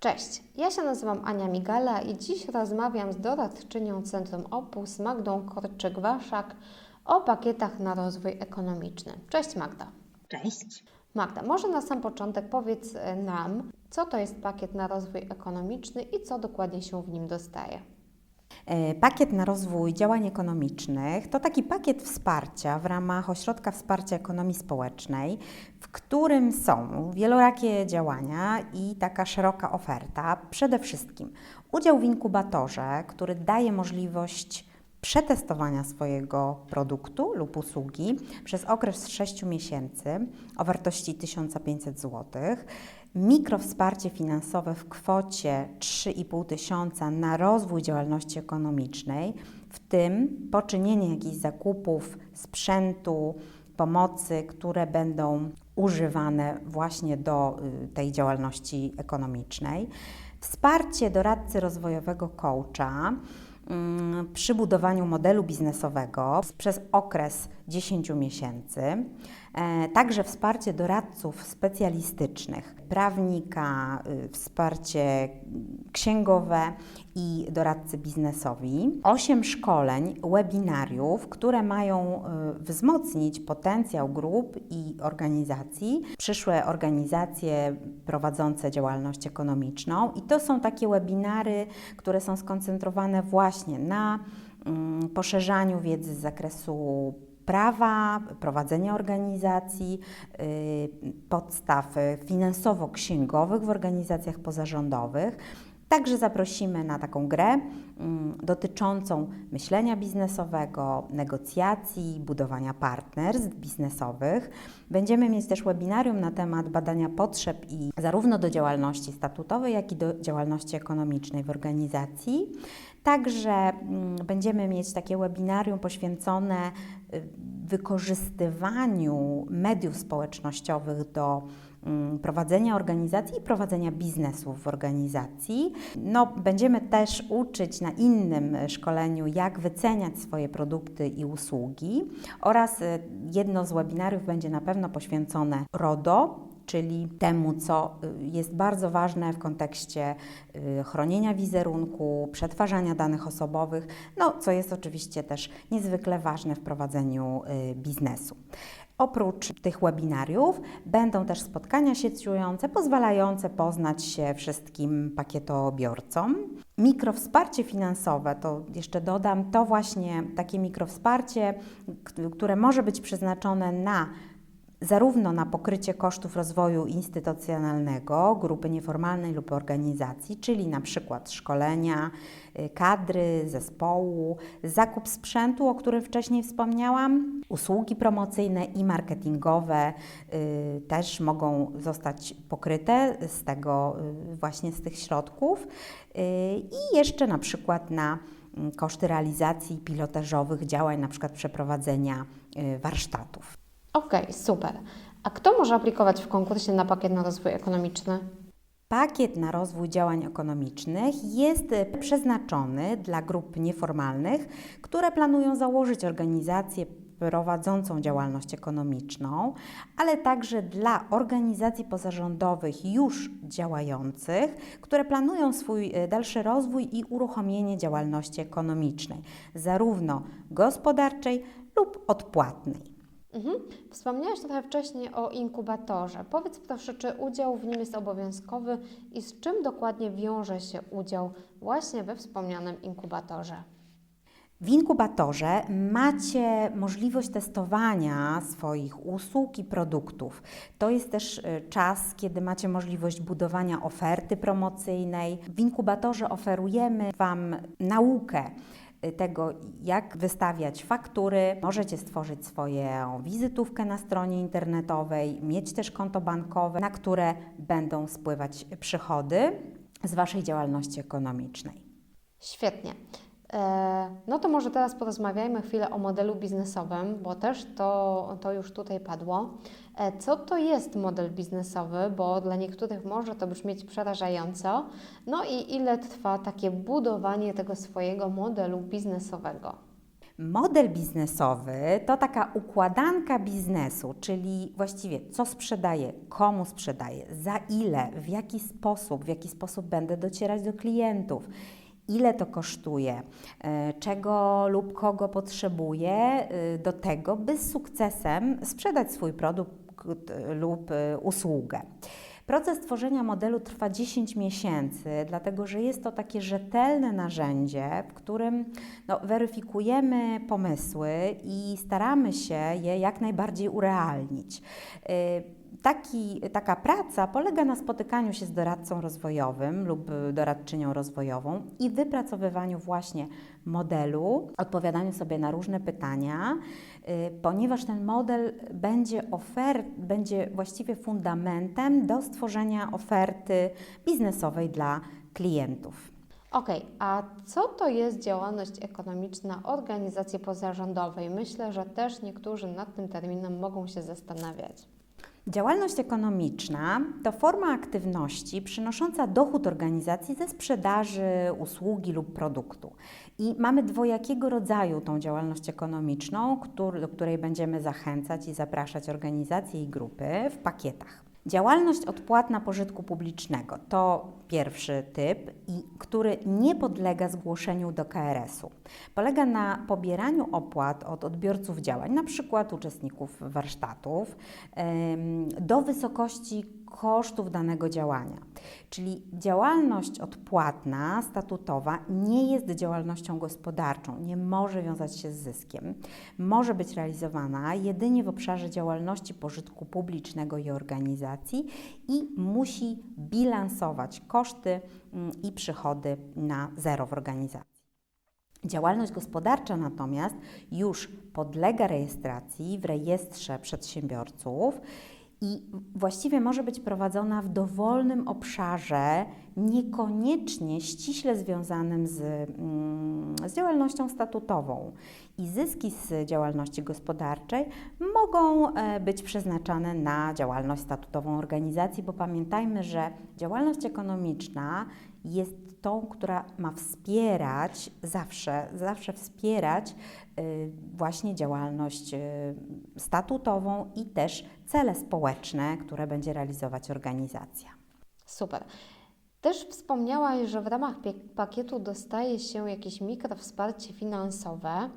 Cześć, ja się nazywam Ania Migala i dziś rozmawiam z doradczynią Centrum Opus Magdą Korczyk-Waszak o pakietach na rozwój ekonomiczny. Cześć Magda. Cześć. Magda, może na sam początek powiedz e, nam, co to jest pakiet na rozwój ekonomiczny i co dokładnie się w nim dostaje. E, Pakiet na rozwój działań ekonomicznych to taki pakiet wsparcia w ramach Ośrodka Wsparcia Ekonomii Społecznej, w którym są wielorakie działania i taka szeroka oferta. Przede wszystkim udział w inkubatorze, który daje możliwość przetestowania swojego produktu lub usługi przez okres 6 miesięcy o wartości 1500 zł. Mikrowsparcie finansowe w kwocie 3,5 tysiąca na rozwój działalności ekonomicznej, w tym poczynienie jakichś zakupów sprzętu, pomocy, które będą używane właśnie do y, tej działalności ekonomicznej. Wsparcie doradcy rozwojowego coacha mm, przy budowaniu modelu biznesowego przez okres 10 miesięcy. E, Także wsparcie doradców specjalistycznych, prawnika, y, wsparcie księgowe i doradcy biznesowi. Osiem szkoleń, webinariów, które mają y, wzmocnić potencjał grup i organizacji, przyszłe organizacje prowadzące działalność ekonomiczną. I to są takie webinary, które są skoncentrowane właśnie na mm, poszerzaniu wiedzy z zakresu prawa, prowadzenia organizacji, y, podstaw finansowo-księgowych w organizacjach pozarządowych. Także zaprosimy na taką grę mm, dotyczącą myślenia biznesowego, negocjacji, budowania partnerstw biznesowych. Będziemy mieć też webinarium na temat badania potrzeb i zarówno do działalności statutowej, jak i do działalności ekonomicznej w organizacji. Także mm, będziemy mieć takie webinarium poświęcone y, wykorzystywaniu mediów społecznościowych do mm, prowadzenia organizacji i prowadzenia biznesów w organizacji. No, będziemy też uczyć na innym szkoleniu, jak wyceniać swoje produkty i usługi oraz y, jedno z webinariów będzie na pewno poświęcone RODO, czyli temu, co y, jest bardzo ważne w kontekście y, chronienia wizerunku, przetwarzania danych osobowych, no co jest oczywiście też niezwykle ważne w prowadzeniu y, biznesu. Oprócz tych webinariów będą też spotkania sieciujące, pozwalające poznać się wszystkim pakietobiorcom. Mikrowsparcie finansowe, to jeszcze dodam, to właśnie takie mikrowsparcie, które może być przeznaczone na zarówno na pokrycie kosztów rozwoju instytucjonalnego grupy nieformalnej lub organizacji, czyli na przykład szkolenia, y, kadry, zespołu, zakup sprzętu, o którym wcześniej wspomniałam, usługi promocyjne i marketingowe y, też mogą zostać pokryte z tego y, właśnie z tych środków y, i jeszcze na przykład na mm, koszty realizacji pilotażowych działań, na przykład przeprowadzenia y, warsztatów. Okej, super. A kto może aplikować w konkursie na pakiet na rozwój ekonomiczny? Pakiet na rozwój działań ekonomicznych jest przeznaczony dla grup nieformalnych, które planują założyć organizację prowadzącą działalność ekonomiczną, ale także dla organizacji pozarządowych już działających, które planują swój e, dalszy rozwój i uruchomienie działalności ekonomicznej, zarówno gospodarczej lub odpłatnej. Mhm. Wspomniałaś trochę wcześniej o inkubatorze. Powiedz proszę, czy udział w nim jest obowiązkowy i z czym dokładnie wiąże się udział właśnie we wspomnianym inkubatorze? W inkubatorze macie możliwość testowania swoich usług i produktów. To jest też y, czas, kiedy macie możliwość budowania oferty promocyjnej. W inkubatorze oferujemy Wam naukę tego, jak wystawiać faktury. Możecie stworzyć swoją wizytówkę na stronie internetowej, mieć też konto bankowe, na które będą spływać przychody z Waszej działalności ekonomicznej. Świetnie. E, No to może teraz porozmawiajmy chwilę o modelu biznesowym, bo też to, to już tutaj padło. E, Co to jest model biznesowy, bo dla niektórych może to brzmieć przerażająco. No i ile trwa takie budowanie tego swojego modelu biznesowego? Model biznesowy to taka układanka biznesu, czyli właściwie co sprzedaję, komu sprzedaję, za ile, w jaki sposób, w jaki sposób będę docierać do klientów, ile to kosztuje, e, czego lub kogo potrzebuję e, do tego, by z sukcesem sprzedać swój produkt e, lub e, usługę. Proces tworzenia modelu trwa 10 miesięcy, dlatego że jest to takie rzetelne narzędzie, w którym no, weryfikujemy pomysły i staramy się je jak najbardziej urealnić. Y, Taki, taka praca polega na spotykaniu się z doradcą rozwojowym lub doradczynią rozwojową i wypracowywaniu właśnie modelu, odpowiadaniu sobie na różne pytania, ponieważ ten model będzie, ofer- będzie właściwie fundamentem do stworzenia oferty biznesowej dla klientów. Okej, a co to jest działalność ekonomiczna organizacji pozarządowej? Myślę, że też niektórzy nad tym terminem mogą się zastanawiać. Działalność ekonomiczna to forma aktywności przynosząca dochód organizacji ze sprzedaży usługi lub produktu. I mamy dwojakiego rodzaju tą działalność ekonomiczną, do której będziemy zachęcać i zapraszać organizacje i grupy w pakietach. Działalność odpłatna pożytku publicznego to pierwszy typ, i który nie podlega zgłoszeniu do KRS-u. Polega na pobieraniu opłat od odbiorców działań, przykład uczestników warsztatów, do wysokości kosztów danego działania. Czyli działalność odpłatna, statutowa, nie jest działalnością gospodarczą, nie może wiązać się z zyskiem. Może być realizowana jedynie w obszarze działalności pożytku publicznego i organizacji i musi bilansować koszty mm, i przychody na zero w organizacji. Działalność gospodarcza natomiast już podlega rejestracji w rejestrze przedsiębiorców i właściwie może być prowadzona w dowolnym obszarze, niekoniecznie ściśle związanym z, mm, z działalnością statutową. I zyski z działalności gospodarczej mogą e, być przeznaczane na działalność statutową organizacji, bo pamiętajmy, że działalność ekonomiczna jest tą, która ma wspierać, zawsze, zawsze wspierać y, właśnie działalność y, statutową i też cele społeczne, które będzie realizować organizacja. Super. Też wspomniałaś, że w ramach pakietu dostaje się jakieś mikrowsparcie finansowe.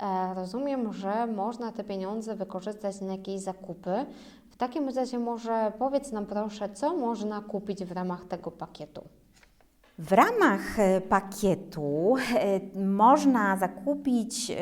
E, rozumiem, że można te pieniądze wykorzystać na jakieś zakupy. W takim razie może powiedz nam proszę, co można kupić w ramach tego pakietu. W ramach e, pakietu e, można zakupić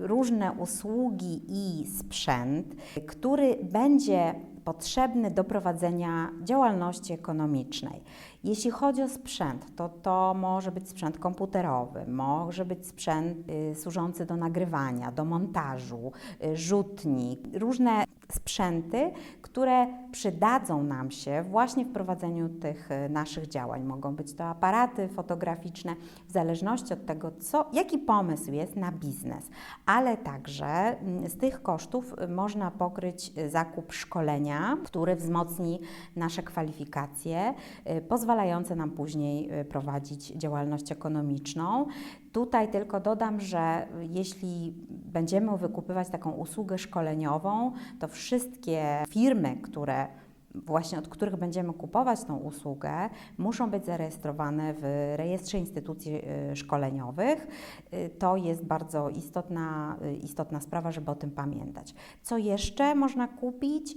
różne usługi i sprzęt, który będzie potrzebny do prowadzenia działalności ekonomicznej. Jeśli chodzi o sprzęt, to to może być sprzęt komputerowy, może być sprzęt y, służący do nagrywania, do montażu, y, rzutnik, różne sprzęty, które przydadzą nam się właśnie w prowadzeniu tych y, naszych działań. Mogą być to aparaty fotograficzne, w zależności od tego, co, jaki pomysł jest na biznes, ale także mm, z tych kosztów y, można pokryć y, zakup szkolenia, który wzmocni nasze kwalifikacje, y, pozwalające nam później y, prowadzić działalność ekonomiczną. Tutaj tylko dodam, że jeśli będziemy wykupywać taką usługę szkoleniową, to wszystkie firmy, które właśnie od których będziemy kupować tą usługę, muszą być zarejestrowane w rejestrze instytucji y, szkoleniowych. Y, To jest bardzo istotna, y, istotna sprawa, żeby o tym pamiętać. Co jeszcze można kupić?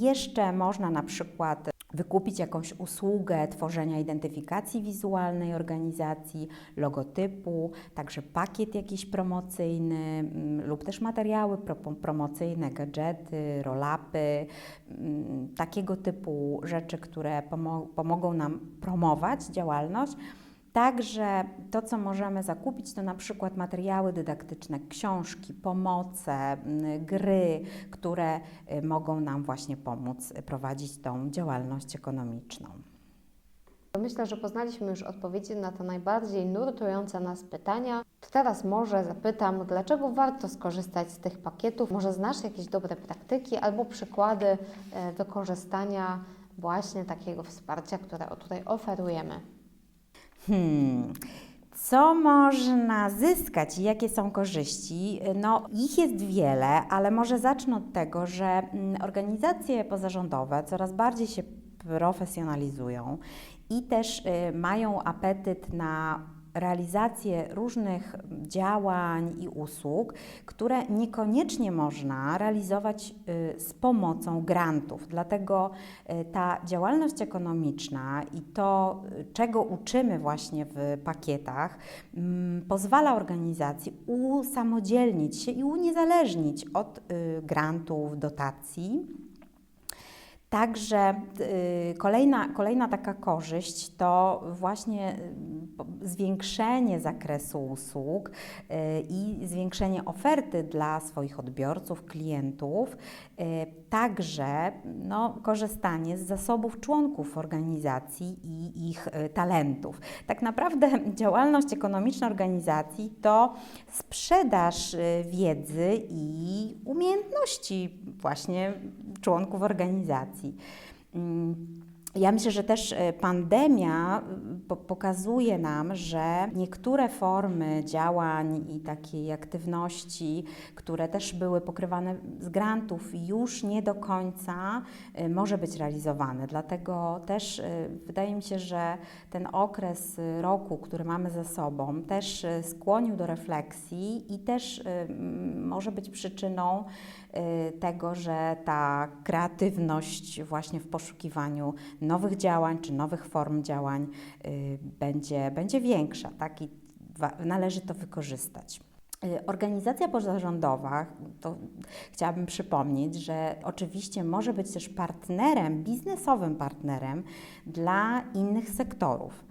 Jeszcze można na przykład wykupić jakąś usługę tworzenia identyfikacji wizualnej organizacji, logotypu, także pakiet jakiś promocyjny mm, lub też materiały pro, promocyjne, gadżety, roll-upy, mm, takiego typu rzeczy, które pomo- pomogą nam promować działalność. Także to, co możemy zakupić, to na przykład materiały dydaktyczne, książki, pomoce, gry, które y, mogą nam właśnie pomóc prowadzić tą działalność ekonomiczną. Myślę, że poznaliśmy już odpowiedzi na te najbardziej nurtujące nas pytania. To teraz może zapytam, dlaczego warto skorzystać z tych pakietów? Może znasz jakieś dobre praktyki albo przykłady e, wykorzystania właśnie takiego wsparcia, które tutaj oferujemy? Hmm. Co można zyskać i jakie są korzyści? No, ich jest wiele, ale może zacznę od tego, że mm, organizacje pozarządowe coraz bardziej się profesjonalizują i też y, mają apetyt na realizację różnych działań i usług, które niekoniecznie można realizować y, z pomocą grantów. Dlatego y, ta działalność ekonomiczna i to, y, czego uczymy właśnie w pakietach, mm, pozwala organizacji usamodzielnić się i uniezależnić od grantów, dotacji. Także y, kolejna, kolejna taka korzyść to właśnie y, zwiększenie zakresu usług y, i zwiększenie oferty dla swoich odbiorców, klientów, także no, korzystanie z zasobów członków organizacji i ich talentów. Tak naprawdę działalność ekonomiczna organizacji to sprzedaż wiedzy i umiejętności właśnie członków organizacji. Mm, Ja myślę, że też e, pandemia po- pokazuje nam, że niektóre formy działań i takiej aktywności, które też były pokrywane z grantów, już nie do końca y, może być realizowane. Dlatego też wydaje mi się, że ten okres roku, który mamy za sobą, też skłonił do refleksji i też może być przyczyną tego, że ta kreatywność właśnie w poszukiwaniu nowych działań czy nowych form działań y, będzie, będzie większa, tak? I należy to wykorzystać. Y, Organizacja pozarządowa, to chciałabym przypomnieć, że oczywiście może być też partnerem, biznesowym partnerem dla innych sektorów,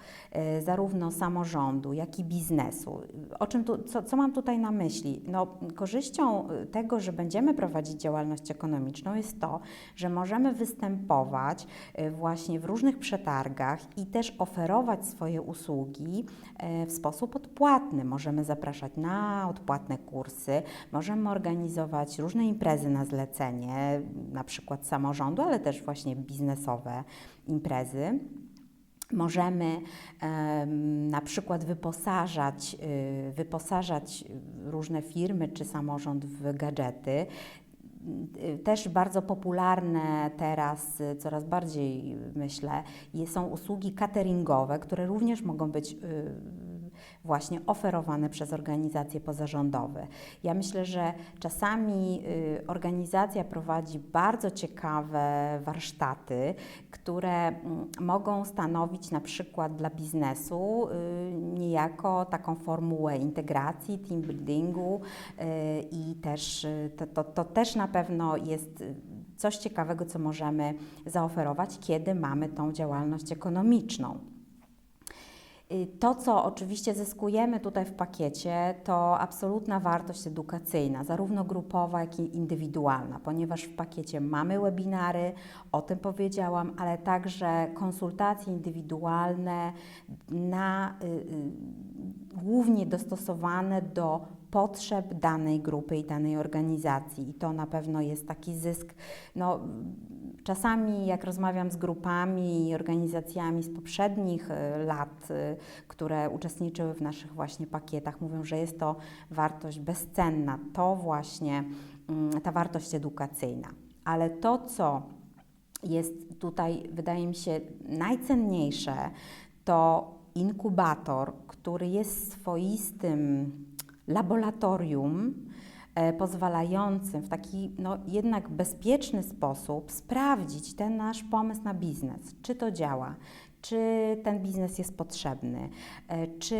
y, zarówno samorządu, jak i biznesu. O czym tu, co, co mam tutaj na myśli? No, korzyścią y, tego, że będziemy prowadzić działalność ekonomiczną jest to, że możemy występować właśnie w różnych przetargach i też oferować swoje usługi w sposób odpłatny. Możemy zapraszać na odpłatne kursy, możemy organizować różne imprezy na zlecenie, na przykład samorządu, ale też właśnie biznesowe imprezy. Możemy em, na przykład wyposażać, y, wyposażać różne firmy czy samorząd w gadżety. Też bardzo popularne teraz, coraz bardziej myślę, są usługi cateringowe, które również mogą być y, właśnie oferowane przez organizacje pozarządowe. Ja myślę, że czasami y, organizacja prowadzi bardzo ciekawe warsztaty, które mm, mogą stanowić na przykład dla biznesu y, niejako taką formułę integracji, team buildingu y, i też to, to, to też na pewno jest coś ciekawego, co możemy zaoferować, kiedy mamy tą działalność ekonomiczną. To, co oczywiście zyskujemy tutaj w pakiecie, to absolutna wartość edukacyjna, zarówno grupowa, jak i indywidualna, ponieważ w pakiecie mamy webinary, o tym powiedziałam, ale także konsultacje indywidualne, na, y, y, głównie dostosowane do potrzeb danej grupy i danej organizacji. I to na pewno jest taki zysk. No, czasami, jak rozmawiam z grupami i organizacjami z poprzednich y, lat, y, które uczestniczyły w naszych właśnie pakietach, mówią, że jest to wartość bezcenna. To właśnie mm, ta wartość edukacyjna. Ale to, co jest tutaj, wydaje mi się, najcenniejsze, to inkubator, który jest swoistym laboratorium e, pozwalającym w taki no, jednak bezpieczny sposób sprawdzić ten nasz pomysł na biznes, czy to działa, czy ten biznes jest potrzebny, e, czy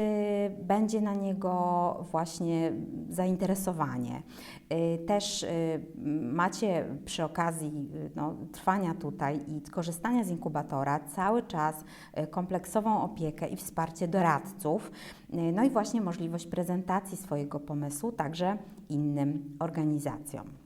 będzie na niego właśnie zainteresowanie. E, Też e, macie przy okazji no, trwania tutaj i korzystania z inkubatora cały czas kompleksową opiekę i wsparcie doradców, no i właśnie możliwość prezentacji swojego pomysłu także innym organizacjom.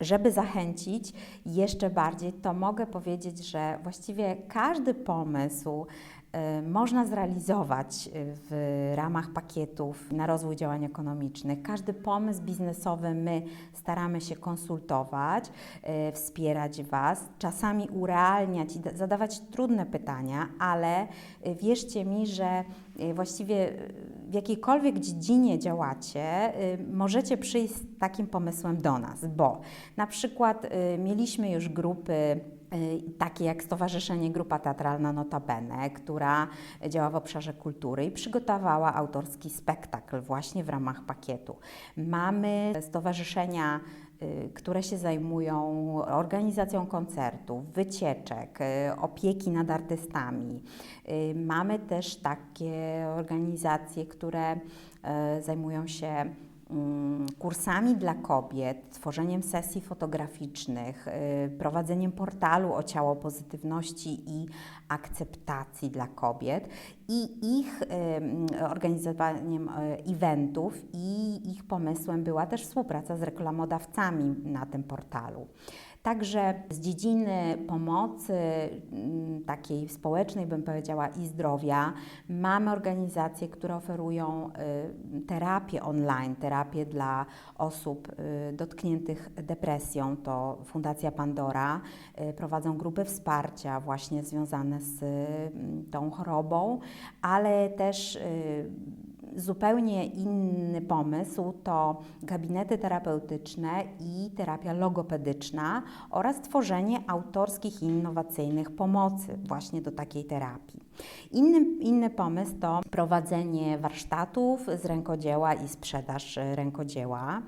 Żeby zachęcić jeszcze bardziej, to mogę powiedzieć, że właściwie każdy pomysł e, można zrealizować e, w ramach pakietów na rozwój działań ekonomicznych. Każdy pomysł biznesowy my staramy się konsultować, e, wspierać Was, czasami urealniać i da- zadawać trudne pytania, ale wierzcie mi, że właściwie w jakiejkolwiek dziedzinie działacie, e, możecie przyjść z takim pomysłem do nas, bo na przykład e, mieliśmy już grupy y, takie jak Stowarzyszenie Grupa Teatralna Notabene, która działa w obszarze kultury i przygotowała autorski spektakl właśnie w ramach pakietu. Mamy stowarzyszenia, y, które się zajmują organizacją koncertów, wycieczek, y, opieki nad artystami. Y, Mamy też takie organizacje, które y, zajmują się mm, kursami dla kobiet, tworzeniem sesji fotograficznych, y, prowadzeniem portalu o ciało pozytywności i akceptacji dla kobiet i ich organizowaniem y, eventów i ich pomysłem była też współpraca z reklamodawcami na tym portalu. Także z dziedziny pomocy mm, takiej społecznej, bym powiedziała, i zdrowia, mamy organizacje, które oferują y, terapię online, terapię dla osób y, dotkniętych depresją. To Fundacja Pandora. Prowadzą grupy wsparcia właśnie związane z y, tą chorobą, ale też y, zupełnie inny pomysł to gabinety terapeutyczne i terapia logopedyczna oraz tworzenie autorskich i innowacyjnych pomocy właśnie do takiej terapii. Inny, inny pomysł to prowadzenie warsztatów z rękodzieła i sprzedaż e, rękodzieła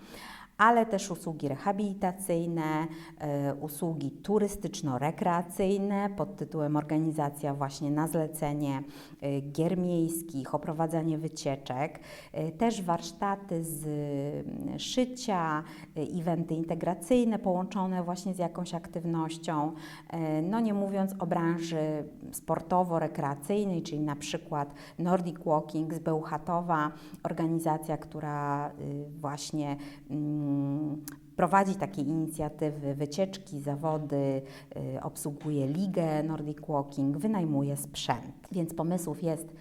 ale też usługi rehabilitacyjne, e, usługi turystyczno-rekreacyjne pod tytułem organizacja właśnie na zlecenie e, gier miejskich, oprowadzanie wycieczek, e, też warsztaty z mm, szycia, eventy integracyjne połączone właśnie z jakąś aktywnością, no nie mówiąc o branży sportowo-rekreacyjnej, czyli na przykład Nordic Walking z Bełchatowa, organizacja, która y, właśnie mm, prowadzi takie inicjatywy, wycieczki, zawody, y, obsługuje ligę Nordic Walking, wynajmuje sprzęt. Więc pomysłów jest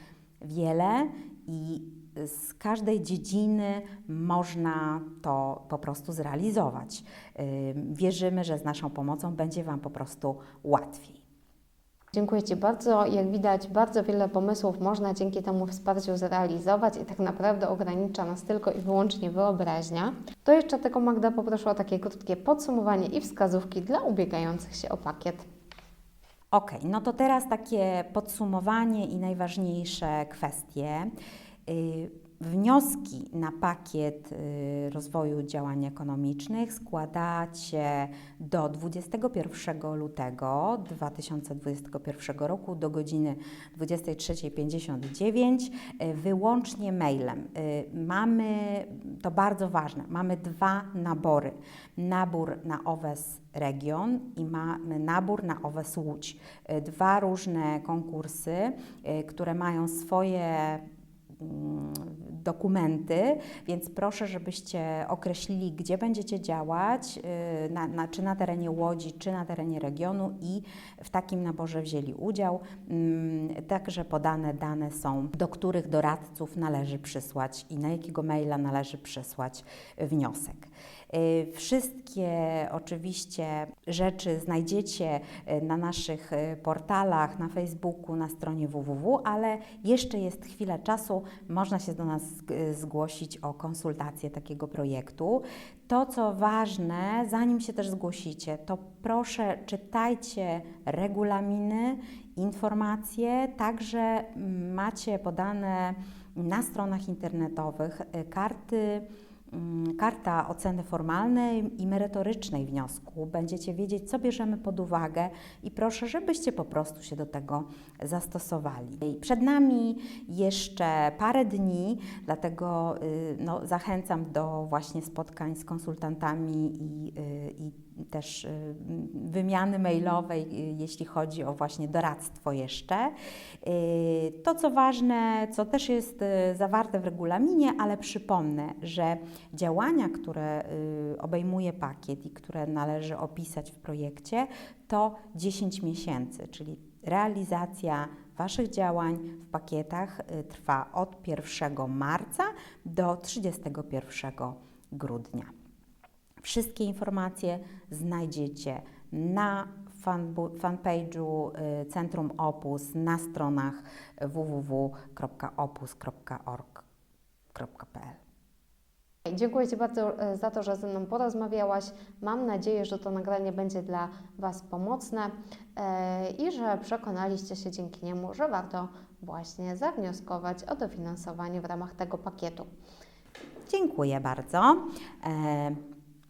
wiele i z każdej dziedziny można to po prostu zrealizować. Y, Wierzymy, że z naszą pomocą będzie Wam po prostu łatwiej. Dziękuję Ci bardzo. Jak widać, bardzo wiele pomysłów można dzięki temu wsparciu zrealizować i tak naprawdę ogranicza nas tylko i wyłącznie wyobraźnia. To jeszcze tylko Magda poproszę o takie krótkie podsumowanie i wskazówki dla ubiegających się o pakiet. Ok, no to teraz takie podsumowanie i najważniejsze kwestie. Wnioski na pakiet y, rozwoju działań ekonomicznych składacie do 21 lutego 2021 roku do godziny 23.59 y, wyłącznie mailem. Y, Mamy, to bardzo ważne, mamy dwa nabory. Nabór na OWES Region i mamy nabór na OWES Łódź. Dwa różne konkursy, które mają swoje dokumenty, więc proszę, żebyście określili, gdzie będziecie działać, y, na, na, czy na terenie Łodzi, czy na terenie regionu i w takim naborze wzięli udział. Mm, Także podane dane są, do których doradców należy przysłać i na jakiego maila należy przysłać wniosek. Y, Wszystkie oczywiście rzeczy znajdziecie y, na naszych y, portalach, na Facebooku, na stronie www, ale jeszcze jest chwilę czasu, można się do nas zg- zgłosić o konsultację takiego projektu. To, co ważne, zanim się też zgłosicie, to proszę czytajcie regulaminy, informacje, także macie podane na stronach internetowych karty karta oceny formalnej i merytorycznej wniosku. Będziecie wiedzieć, co bierzemy pod uwagę i proszę, żebyście po prostu się do tego zastosowali. Przed nami jeszcze parę dni, dlatego y, no, zachęcam do właśnie spotkań z konsultantami i, y, i też y, wymiany mailowej, y, jeśli chodzi o właśnie doradztwo jeszcze. Y, To, co ważne, co też jest zawarte w regulaminie, ale przypomnę, że działania, które obejmuje pakiet i które należy opisać w projekcie, to 10 miesięcy, czyli realizacja Waszych działań w pakietach trwa od 1 marca do 31 grudnia. Wszystkie informacje znajdziecie na fanpage'u y, Centrum Opus na stronach www.opus.org.pl. Dziękuję Ci bardzo e, za to, że ze mną porozmawiałaś. Mam nadzieję, że to nagranie będzie dla Was pomocne e, i że przekonaliście się dzięki niemu, że warto właśnie zawnioskować o dofinansowanie w ramach tego pakietu. Dziękuję bardzo.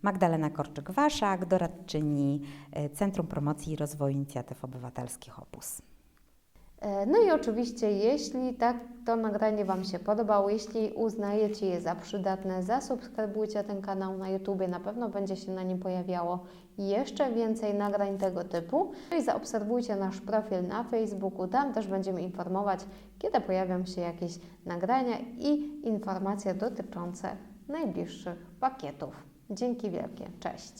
Magdalena Korczyk-Waszak, doradczyni e, Centrum Promocji i Rozwoju Inicjatyw Obywatelskich Opus. E, No i oczywiście, jeśli tak to nagranie Wam się podobało, jeśli uznajecie je za przydatne, zasubskrybujcie ten kanał na YouTube, na pewno będzie się na nim pojawiało jeszcze więcej nagrań tego typu. No i zaobserwujcie nasz profil na Facebooku, tam też będziemy informować, kiedy pojawią się jakieś nagrania i informacje dotyczące najbliższych pakietów. Dzięki wielkie. Cześć.